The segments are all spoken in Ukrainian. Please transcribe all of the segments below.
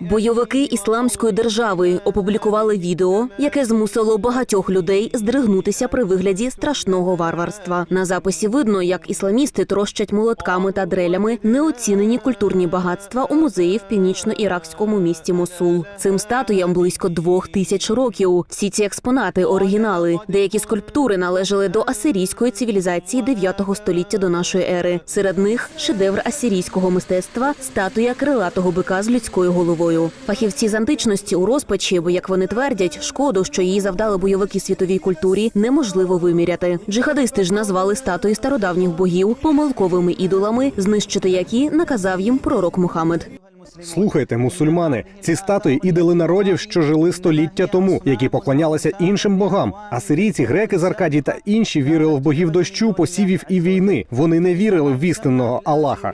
Бойовики ісламської держави опублікували відео, яке змусило багатьох людей здригнутися при вигляді страшного варварства. На записі видно, як ісламісти трощать молотками та дрелями неоцінені культурні багатства у музеї в північно-іракському місті Мосул. Цим статуям близько двох тисяч років. Всі ці експонати оригінали. Деякі скульптури належали до асирійської цивілізації 9 століття до нашої ери. Серед них шедевр асирійського мистецтва статуя крилатого бика з людською головою. Фахівці з античності у розпачі, бо як вони твердять, шкоду, що її завдали бойовики світовій культурі, неможливо виміряти. Джихадисти ж назвали статуї стародавніх богів помилковими ідолами, знищити які наказав їм пророк Мухаммед. Слухайте, мусульмани, ці статуї ідоли народів, що жили століття тому, які поклонялися іншим богам. Асирійці, греки з Аркадії та інші вірили в богів дощу, посівів і війни. Вони не вірили в істинного Аллаха.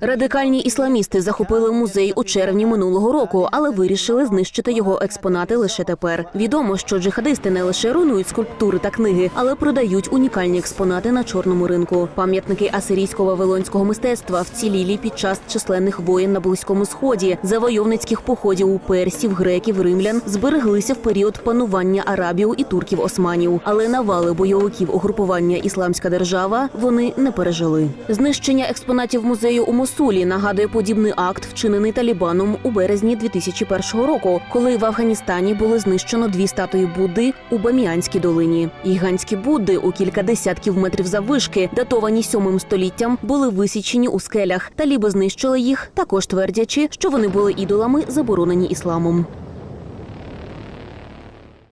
Радикальні ісламісти захопили музей у червні минулого року, але вирішили знищити його експонати лише тепер. Відомо, що джихадисти не лише руйнують скульптури та книги, але продають унікальні експонати на чорному ринку. Пам'ятники асирійсько-вавилонського мистецтва вцілілі під час численних воєн на близькому сході, завойовницьких походів у персів, греків, римлян збереглися в період панування арабів і турків османів. Але навали бойовиків угрупування Ісламська держава вони не пережили. Знищення експонатів музею у Мосулі нагадує подібний акт, вчинений Талібаном у березні 2001 року, коли в Афганістані було знищено дві статуї Будди у Баміанській долині. Гігантські Будди у кілька десятків метрів заввишки, датовані сьомим століттям, були висічені у скелях. Таліби знищили їх, також твердячи, що вони були ідолами, заборонені ісламом.